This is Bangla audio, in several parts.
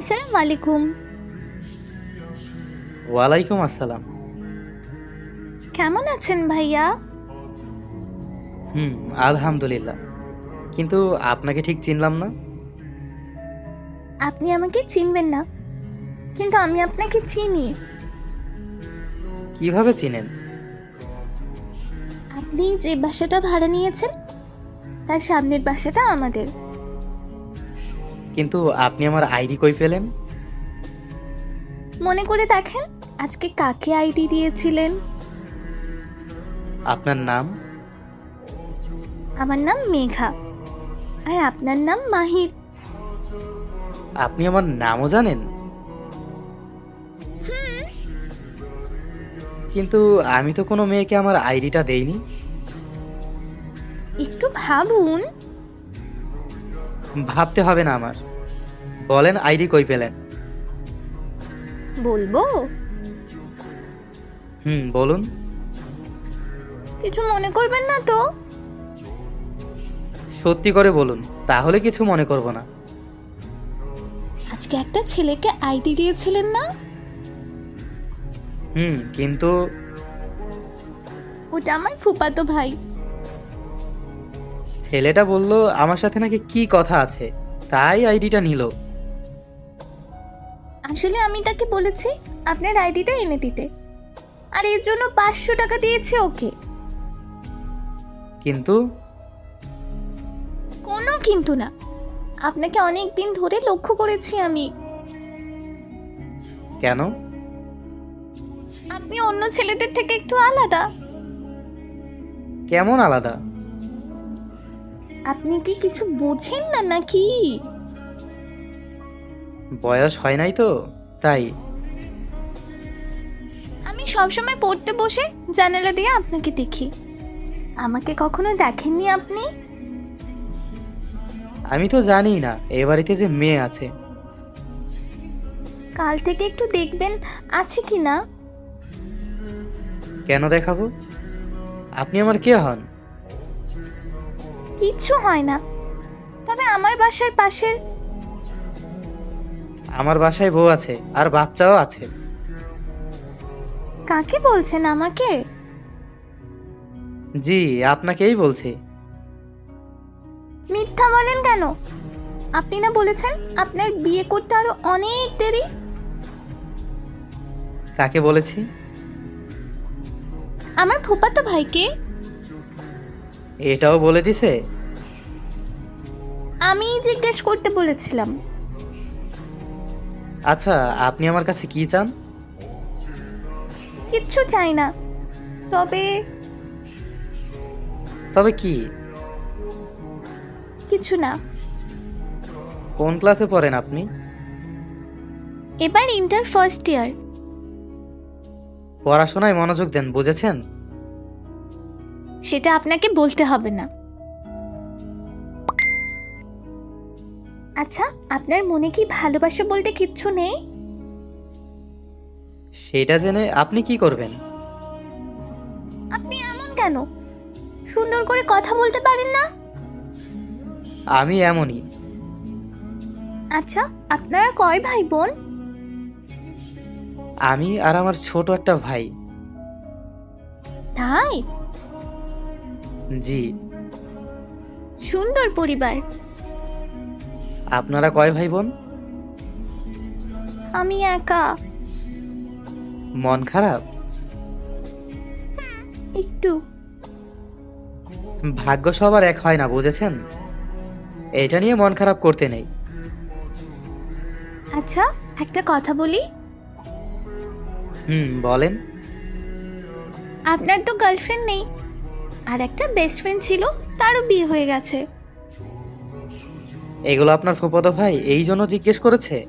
আসসালামু আলাইকুম। ওয়ালাইকুম আসসালাম। কেমন আছেন ভাইয়া? হুম আলহামদুলিল্লাহ। কিন্তু আপনাকে ঠিক চিনলাম না। আপনি আমাকে চিনবেন না। কিন্তু আমি আপনাকে চিনি। কীভাবে চিনেন? আপনি যে বাসাটা ভাড়া নিয়েছেন তার সামনের বাসাটা আমাদের। কিন্তু আপনি আমার আইডি কই পেলেন? মনে করে দেখেন আজকে কাকে আইডি দিয়েছিলেন? আপনার নাম? আমার নাম মেঘা আর আপনার নাম মাহির। আপনি আমার নামও জানেন? কিন্তু আমি তো কোনো মেয়েকে আমার আইডিটা দেইনি। একটু ভাবুন। ভাবতে হবে না আমার। বলেন আইডি কই পেলেন? বলব? হুম বলুন। কিছু মনে করবেন না তো? সত্যি করে বলুন তাহলে কিছু মনে করব না। আজকে একটা ছেলেকে আইডি দিয়েছিলেন না? হুম কিন্তু ওটা আমার ফুপাতো ভাই। ছেলেটা বলল আমার সাথে নাকি কি কথা আছে? তাই আইডিটা নিল। আসলে আমি তাকে বলেছি আপনার আইডিটা এনে দিতে। আর এর জন্য পাঁচশো টাকা দিয়েছে ওকে। কিন্তু? কোনো কিন্তু না। আপনাকে অনেক দিন ধরে লক্ষ্য করেছি আমি। কেন? আপনি অন্য ছেলেদের থেকে একটু আলাদা। কেমন আলাদা? আপনি কি কিছু বোঝেন না নাকি? বয়স হয় নাই তো তাই। আমি সবসময় পড়তে বসে জানালা দিয়ে আপনাকে দেখি। আমাকে কখনো দেখেননি আপনি? আমি তো জানি না এ বাড়িতে যে মেয়ে আছে। কাল থেকে একটু দেখবেন আছে কি না? কেন দেখাবো? আপনি আমার কে হন? কিচ্ছু হয় না। তবে আমার বাসার পাশের আমার বাসায় বউ আছে আর বাচ্চাও আছে। কাকে বলছেন আমাকে? জি আপনাকেই বলছি। মিথ্যা বলেন কেন? আপনি না বলেছেন আপনার বিয়ে করতে আরও অনেক দেরি। কাকে বলেছি? আমার ফুপাতো ভাইকে। এটাও বলে দিছে? আমি জিজ্ঞেস করতে বলেছিলাম। আচ্ছা আপনি আমার কাছে কি চান? কিচ্ছু চাই না। তবে তবে কি? কিছু না। কোন ক্লাসে পড়েন আপনি? এবার ইন্টার ফার্স্ট ইয়ার। পড়াশোনায় মনোযোগ দেন বুঝেছেন? সেটা আপনাকে বলতে হবে না। আচ্ছা আপনার মনে কি ভালোবাসা বলতে কিচ্ছু নেই? সেটা জেনে আপনি কি করবেন? আপনি এমন কেন? সুন্দর করে কথা বলতে পারেন না? আমি এমনই। আচ্ছা আপনারা কয় ভাই বোন? আমি আর আমার ছোট একটা ভাই। তাই? জি। সুন্দর পরিবার। আপনারা কয় ভাই বোন? আমি একা। মন খারাপ? একটু। ভাগ্য সবার এক হয় না বুঝেছেন? এটা নিয়ে মন খারাপ করতে নেই। আচ্ছা একটা কথা বলি? হুম বলেন। আপনার তো গার্লফ্রেন্ড নেই। আর একটা বেস্ট ফ্রেন্ড ছিল তারও বিয়ে হয়ে গেছে। এগুলো আপনার ফুপতো ভাই এই জন্য জিজ্ঞেস করেছে?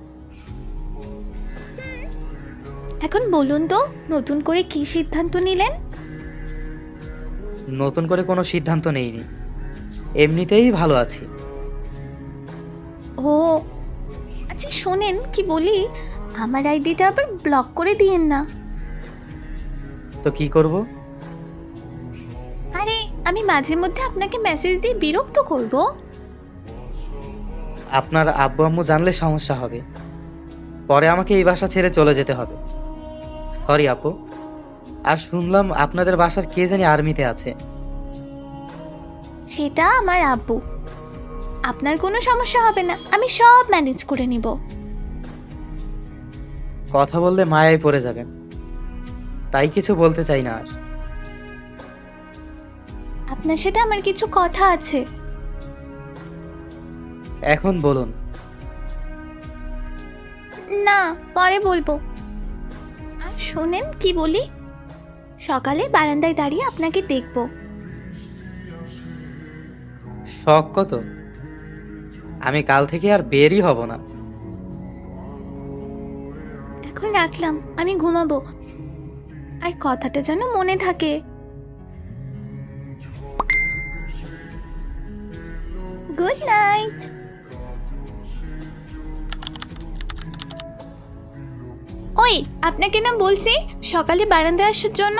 এখন বলুন তো নতুন করে কি সিদ্ধান্ত নিলেন? নতুন করে কোনো সিদ্ধান্ত নেইনি। এমনিতেই ভালো আছি। ও আচ্ছা শোনেন কি বলি আমার আইডিটা আবার ব্লক করে দিয়েন না। তো কি করব? আরে আমি মাঝে মধ্যে আপনাকে মেসেজ দিয়ে বিরক্ত করব। আপনার আব্বু আম্মু জানলে সমস্যা হবে। পরে আমাকে এই বাসা ছেড়ে চলে যেতে হবে। সরি আপু। আর শুনলাম আপনাদের বাসার কে জানি আর্মিতে আছে। সেটা আমার আব্বু। আপনার কোনো সমস্যা হবে না আমি সব ম্যানেজ করে নিব। কথা বললে মায়ায় পড়ে যাবেন। তাই কিছু বলতে চাই না আর। আপনার সাথে আমার কিছু কথা আছে। এখন বলুন। না পরে বলব। আর শোনেন কি বলি? সকালে বারান্দায় দাঁড়িয়ে আপনাকে দেখব। শখ কত? আমি কাল থেকে আর বেরই হব না। এখন রাখলাম আমি ঘুমাবো। আর কথাটা যেন মনে থাকে। Good night. ওই আপনাকে না বলছি সকালে বারান্দায় আসার জন্য।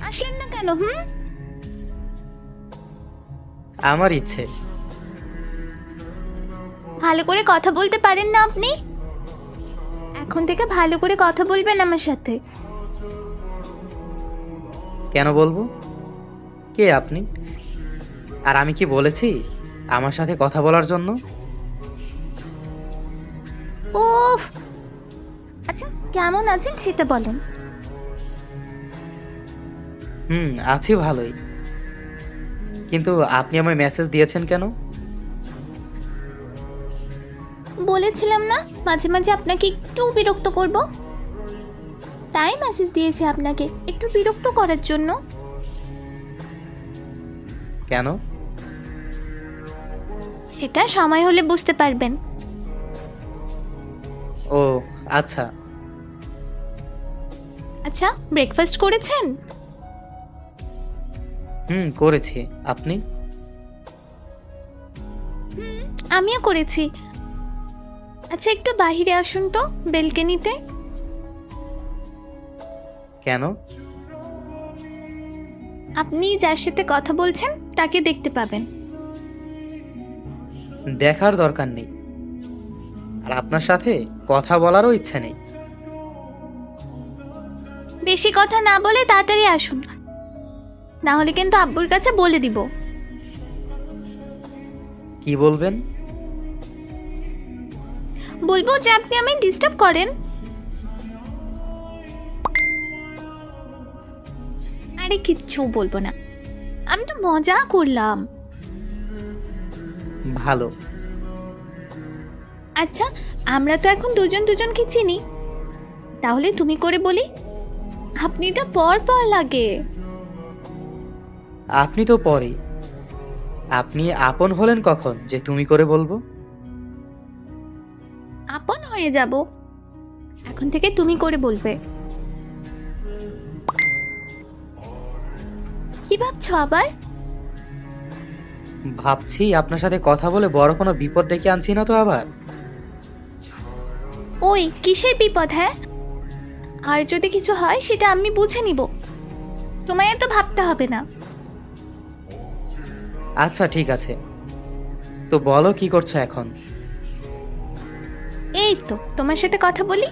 আসলেন না কেন হুম? আমার ইচ্ছে। ভালো করে কথা বলতে পারেন না আপনি? এখন থেকে ভালো করে কথা বলবেন আমার সাথে। কেন বলব? কে আপনি? আর আমি কি বলেছি আমার সাথে কথা বলার জন্য? উফ কেমন আছেন সেটা বলেন। হুম আছি ভালোই। কিন্তু আপনি আমায় মেসেজ দিয়েছেন কেন? বলেছিলাম না মাঝে মাঝে আপনাকে একটু বিরক্ত করব। তাই মেসেজ দিয়েছি আপনাকে একটু বিরক্ত করার জন্য। কেন? সেটা সময় হলে বুঝতে পারবেন। ও আচ্ছা। আচ্ছা ব্রেকফাস্ট করেছেন? হুম করেছি। আপনি? হুম আমিও করেছি। আচ্ছা একটু বাইরে আসুন তো বেলকেনিতে। কেন? আপনি যার সাথে কথা বলছেন তাকে দেখতে পাবেন। দেখার দরকার নেই। আর আপনার সাথে কথা বলারও ইচ্ছা নেই। বেশি কথা না বলে তাড়াতাড়ি আসুন। না হলে কিন্তু আব্বুর কাছে বলে দিব। কি বলবেন? বলব যে আপনি আমায় ডিস্টার্ব করেন। আরে কিচ্ছু বলব না। আমি তো মজা করলাম। ভালো। আচ্ছা আমরা তো এখন দুজন দুজনকে চিনি। তাহলে তুমি করে বলি। আপনি তো পর পর লাগে। আপনি তো পরে। আপনি আপন হলেন কখন যে তুমি করে বলব? আপন হয়ে যাব। এখন থেকে তুমি করে বলবে। কি ভাবছ আবার? ভাবছি আপনার সাথে কথা বলে বড় কোনো বিপদ ডেকে আনছি না তো আবার। ওই কিসের বিপদ হ্যাঁ? আর যদি কিছু হয় সেটা আমি বুঝে নিব। তোমায় এত ভাবতে হবে না। আচ্ছা ঠিক আছে। তো বলো কি করছ এখন? এই তো তোমার সাথে কথা বলি।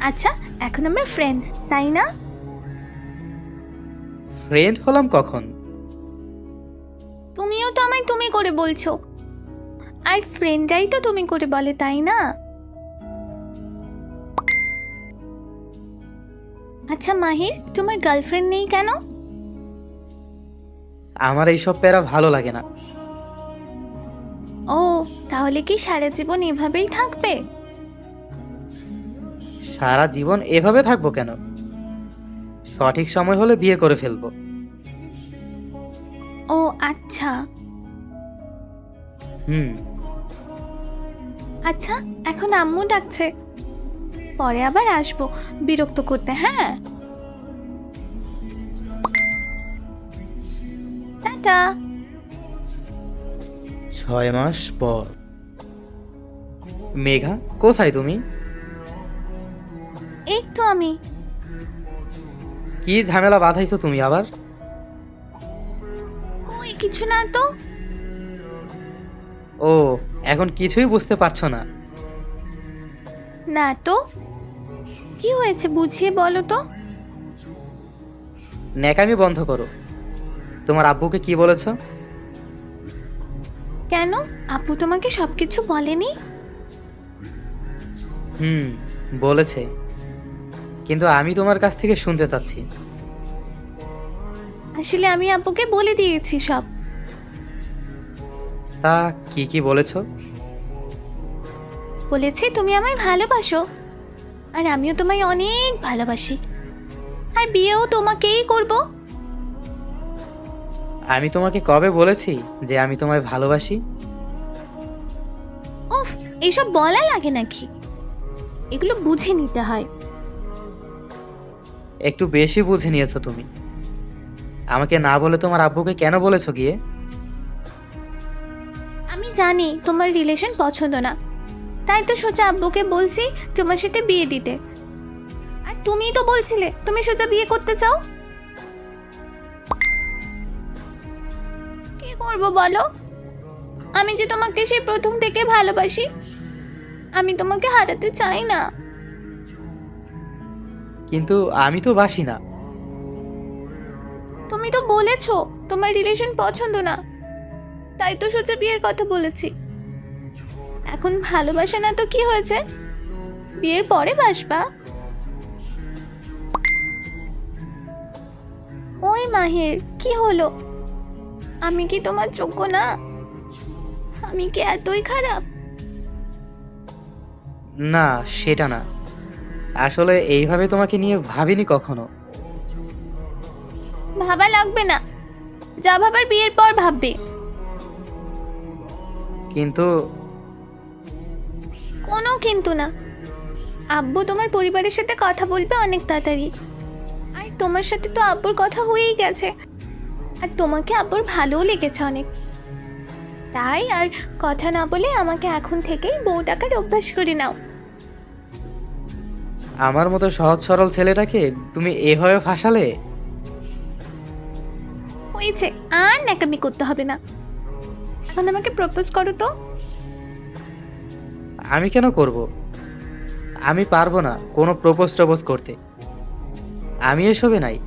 আচ্ছা এখন আমরা ফ্রেন্ডস তাই না? ফ্রেন্ড হলাম কখন? তুমিও তো আমায় তুমি করে বলছো। আর ফ্রেন্ডরাই তো তুমি করে বলে তাই না? আচ্ছা মাহির তোমার গার্লফ্রেন্ড নেই কেন? আমার এইসব প্যারা ভালো লাগে না। ও তাহলে কি সারা জীবন এভাবেই থাকবে? সারা জীবন এভাবে থাকব কেন? সঠিক সময় হলে বিয়ে করে ফেলব। ও আচ্ছা। হুম। আচ্ছা এখন আম্মু ডাকছে। পরে আবার আসব। বিরক্ত করতে হ্যাঁ? টাটা। ছয় মাস পর। মেঘা কোথায় তুমি? এই তো আমি। কি ঝামেলা বাঁধাইছো তুমি আবার? ওই কিছু না তো। ও এখন কিছুই বুঝতে পারছ না। না তো? কি হয়েছে বুঝিয়ে বলো তো। ন্যাকামি বন্ধ করো। তোমার আব্বুকে কি বলেছ? কেন? আপু তোমাকে সবকিছু বলেনি? হুম বলেছে। কিন্তু আমি তোমার কাছ থেকে শুনতে চাচ্ছি। আসলে আমি আপুকে বলে দিয়েছি সব। তা কি কি বলেছ? বলেছি তুমি আমায় ভালোবাসো। আর আমিও তোমায় অনেক ভালোবাসি। আর বিয়েও তোমাকেই করব। আমি তোমাকে কবে বলেছি যে আমি তোমায় ভালোবাসি? উফ এইসব বলা লাগে নাকি? এগুলো বুঝে নিতে হয়। একটু বেশি বুঝে নিয়েছো তুমি। আমাকে না বলে তোমার আব্বুকে কেন বলেছ গিয়ে? আমি জানি তোমার রিলেশন পছন্দ না। তাই তো সোজা আব্বুকে বলছি তোমার সাথে বিয়ে দিতে। আর তুমিই তো বলছিলে তুমি সোজা বিয়ে করতে চাও? কি করব বলো? আমি যে তোমাকে সেই প্রথম থেকে ভালোবাসি আমি তোমাকে হারাতে চাই না। কিন্তু আমি তো বাসি না। তুমি তো বলেছ তোমার রিলেশন পছন্দ না। তাই তো সোজা বিয়ের কথা বলেছি। এখন ভালোবাসা না তো কি হয়েছে? বিয়ের পরে বাসবা। ওই মাহের কি হলো? আমি কি তোমার যোগ্য না? আমি কি এতই খারাপ? না সেটা না। আসলে এইভাবে তোমাকে নিয়ে ভাবিনি কখনো। ভাবা লাগবে না। যা ভাবার বিয়ের পর ভাববে। কিন্তু কোনো কিন্তু না। আব্বু তোমার পরিবারের সাথে কথা বলবে অনেক তাড়াতাড়ি। আর তোমার সাথে তো আব্বুর কথা হয়েই গেছে। আর তোমাকে আব্বুর ভালোও লেগেছে অনেক। তাই আর কথা না বলে আমাকে এখন থেকেই বউ টাকার অভ্যাস করে নাও। আমার মতো সহজ সরল ছেলেটাকে তুমি এভাবে ফাঁসালে? হয়েছে আর ন্যাকামি করতে হবে না। এখন আমাকে প্রপোজ করো তো। আমি কেন করব? আমি পারব না কোনো প্রপোজ টপোজ করতে। আমি এসবে নাই।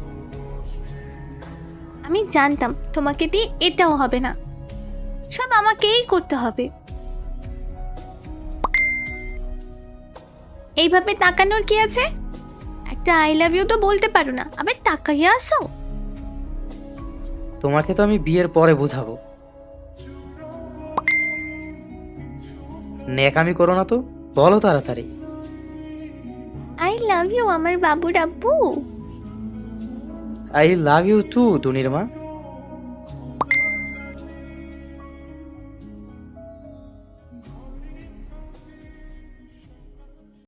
আমি জানতাম তোমাকে দিয়ে এটাও হবে না। সব আমাকেই করতে হবে। এইভাবে তাকানোর কি আছে? একটা আই লাভ ইউ তো বলতে পারো না আবার তাকাইয়া আসো। তোমাকে তো আমি বিয়ের পরে বুঝাবো। নেকামি করো না তো। বলো তাড়াতাড়ি। আই লাভ ইউ আমার বাবু dabu I love you too দুনির মা।